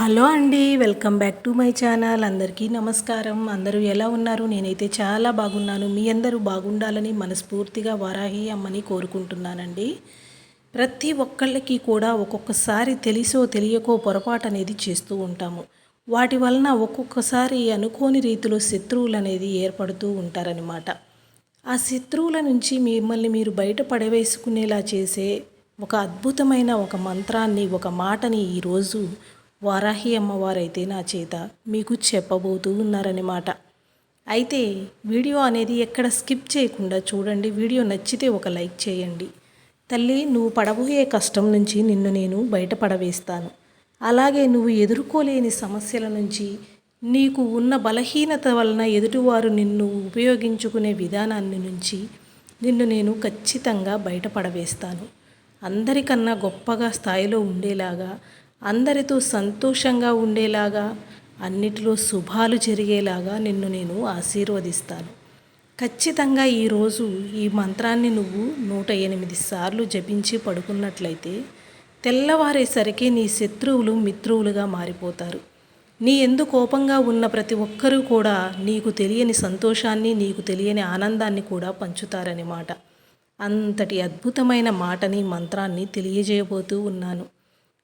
Hello అండి welcome back to my channel. అందరికీ నమస్కారం. అందరూ ఎలా ఉన్నారు? నేనైతే చాలా బాగున్నాను. మీ అందరూ బాగుండాలని మనస్ఫూర్తిగా వారాహి అమ్మని కోరుకుంటున్నానండి. ప్రతి ఒక్కళ్ళకి కూడా ఒక్కొక్కసారి తెలిసో తెలియకో పొరపాటు అనేది చేస్తూ ఉంటాము. వాటి వలన ఒక్కొక్కసారి అనుకోని రీతిలో శత్రువులు అనేది ఏర్పడుతూ ఉంటారనమాట ఆ శత్రువుల నుంచి మిమ్మల్ని మీరు బయట పడవేసుకునేలా చేసే ఒక అద్భుతమైన ఒక మంత్రాన్ని ఒక మాటని ఈరోజు వారాహి అమ్మవారైతే నా చేత మీకు చెప్పబోతూ ఉన్నారన్నమాట అయితే వీడియో అనేది ఎక్కడ స్కిప్ చేయకుండా చూడండి. వీడియో నచ్చితే ఒక లైక్ చేయండి. తల్లి నువ్వు పడబోయే కష్టం నుంచి నిన్ను నేను బయటపడవేస్తాను. అలాగే నువ్వు ఎదుర్కోలేని సమస్యల నుంచి నీకు ఉన్న బలహీనత వలన ఎదుటివారు నిన్ను ఉపయోగించుకునే విధానాన్ని నుంచి నిన్ను నేను ఖచ్చితంగా బయటపడవేస్తాను. అందరికన్నా గొప్పగా స్థాయిలో ఉండేలాగా అందరితో సంతోషంగా ఉండేలాగా అన్నిటిలో శుభాలు జరిగేలాగా నిన్ను నేను ఆశీర్వదిస్తాను. ఖచ్చితంగా ఈరోజు ఈ మంత్రాన్ని నువ్వు నూట ఎనిమిది సార్లు జపించి పడుకున్నట్లయితే తెల్లవారేసరికి నీ శత్రువులు మిత్రువులుగా మారిపోతారు. నీ ఎందు కోపంగా ఉన్న ప్రతి ఒక్కరూ కూడా నీకు తెలియని సంతోషాన్ని నీకు తెలియని ఆనందాన్ని కూడా పంచుతారని అంతటి అద్భుతమైన మాటని మంత్రాన్ని తెలియజేయబోతూ ఉన్నాను.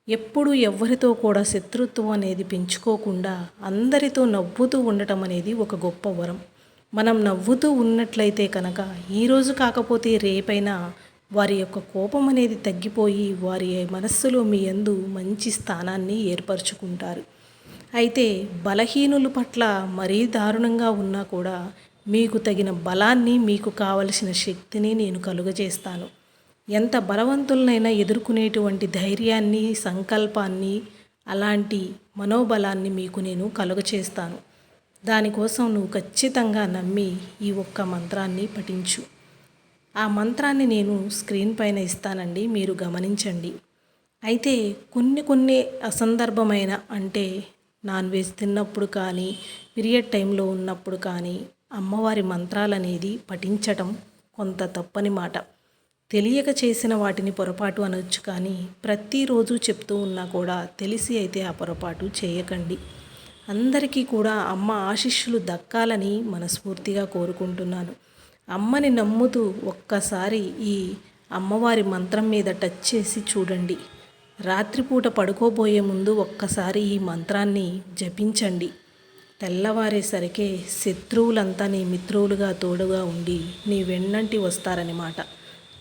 ఎప్పుడు ఎవ్వరితో కూడా శత్రుత్వం అనేది పెంచుకోకుండా అందరితో నవ్వుతూ ఉండటం అనేది ఒక గొప్ప వరం. మనం నవ్వుతూ ఉన్నట్లయితే కనుక ఈరోజు కాకపోతే రేపైనా వారి యొక్క కోపం అనేది తగ్గిపోయి వారి మనస్సులో మీ అందు మంచి స్థానాన్ని ఏర్పరచుకుంటారు. అయితే బలహీనుల పట్ల మరీ దారుణంగా ఉన్నా కూడా మీకు తగిన బలాన్ని మీకు కావలసిన శక్తిని నేను కలుగజేస్తాను. ఎంత బలవంతులనైనా ఎదుర్కొనేటువంటి ధైర్యాన్ని సంకల్పాన్ని అలాంటి మనోబలాన్ని మీకు నేను కలుగచేస్తాను. దానికోసం నువ్వు ఖచ్చితంగా నమ్మి ఈ ఒక్క మంత్రాన్ని పఠించు. ఆ మంత్రాన్ని నేను స్క్రీన్ పైన ఇస్తానండి మీరు గమనించండి. అయితే కొన్ని కొన్ని అసందర్భమైన అంటే నాన్ వెజ్ తిన్నప్పుడు కానీ పీరియడ్ టైంలో ఉన్నప్పుడు కానీ అమ్మవారి మంత్రాలనేది పఠించటం కొంత తప్పని మాట. తెలియక చేసిన వాటిని పొరపాటు అనొచ్చు కానీ ప్రతిరోజు చెప్తూ ఉన్నా కూడా తెలిసి అయితే ఆ పొరపాటు చేయకండి. అందరికీ కూడా అమ్మ ఆశిష్యులు దక్కాలని మనస్ఫూర్తిగా కోరుకుంటున్నాను. అమ్మని నమ్ముతూ ఒక్కసారి ఈ అమ్మవారి మంత్రం మీద టచ్ చేసి చూడండి. రాత్రిపూట పడుకోబోయే ముందు ఒక్కసారి ఈ మంత్రాన్ని జపించండి. తెల్లవారేసరికే శత్రువులంతా నీ మిత్రువులుగా తోడుగా ఉండి నీ వెన్నంటి వస్తారన్నమాట.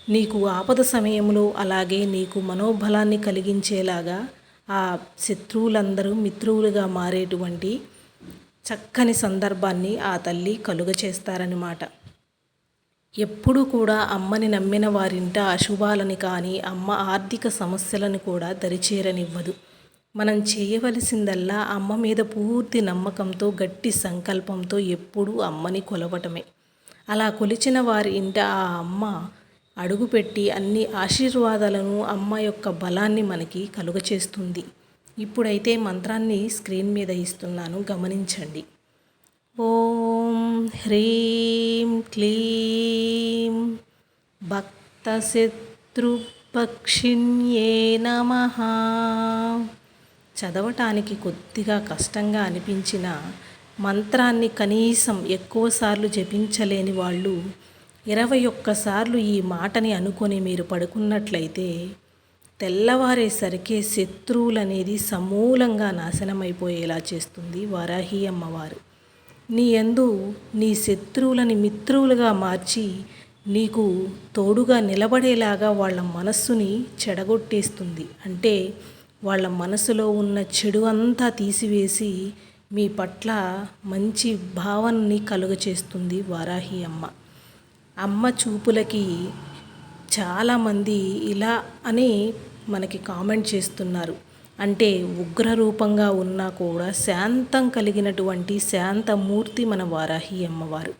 నీకు ఆపద సమయంలో అలాగే నీకు మనోబలాన్ని కలిగించేలాగా ఆ శత్రువులందరూ మిత్రువులుగా మారేటువంటి చక్కని సందర్భాన్ని ఆ తల్లి కలుగ చేస్తారనమాట ఎప్పుడు కూడా అమ్మని నమ్మిన వారింట అశుభాలని కానీ అమ్మ ఆర్థిక సమస్యలను కూడా దరిచేరనివ్వదు. మనం చేయవలసిందల్లా అమ్మ మీద పూర్తి నమ్మకంతో గట్టి సంకల్పంతో ఎప్పుడూ అమ్మని కొలవటమే. అలా కొలిచిన వారి ఇంట ఆ అమ్మ అడుగుపెట్టి అన్ని ఆశీర్వాదాలను అమ్మ యొక్క బలాన్ని మనకి కలుగచేస్తుంది. ఇప్పుడైతే మంత్రాన్ని స్క్రీన్ మీద ఇస్తున్నాను. గమనించండి. ఓం హ్రీం క్లీం భక్తశత్రుపక్షిణ్యే నమ. చదవటానికి కొద్దిగా కష్టంగా అనిపించిన మంత్రాన్ని కనీసం ఎక్కువసార్లు జపించలేని వాళ్ళు ఇరవై ఒక్కసార్లు ఈ మాటని అనుకొని మీరు పడుకున్నట్లయితే తెల్లవారేసరికి శత్రువులనేది సమూలంగా నాశనమైపోయేలా చేస్తుంది వారాహి అమ్మవారు. నీ ఎందు నీ శత్రువులని మిత్రువులుగా మార్చి నీకు తోడుగా నిలబడేలాగా వాళ్ళ మనస్సుని చెడగొట్టేస్తుంది. అంటే వాళ్ళ మనసులో ఉన్న చెడు అంతా తీసివేసి మీ పట్ల మంచి భావనని కలుగచేస్తుంది వారాహి అమ్మ. అమ్మ చూపులకి చాలామంది ఇలా అని మనకి కామెంట్ చేస్తున్నారు. అంటే ఉగ్ర రూపంగా ఉన్నా కూడా శాంతం కలిగినటువంటి శాంతమూర్తి మన వారాహి అమ్మవారు.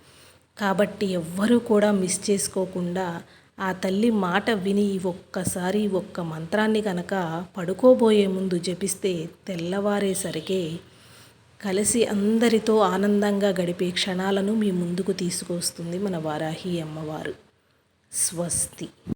కాబట్టి ఎవ్వరూ కూడా మిస్ చేసుకోకుండా ఆ తల్లి మాట విని ఒక్కసారి ఒక్క మంత్రాన్ని కనుక పడుకోబోయే ముందు జపిస్తే తెల్లవారేసరికే కలిసి అందరితో ఆనందంగా గడిపే క్షణాలను మీ ముందుకు తీసుకొస్తుంది మన వారాహి అమ్మవారు. స్వస్తి.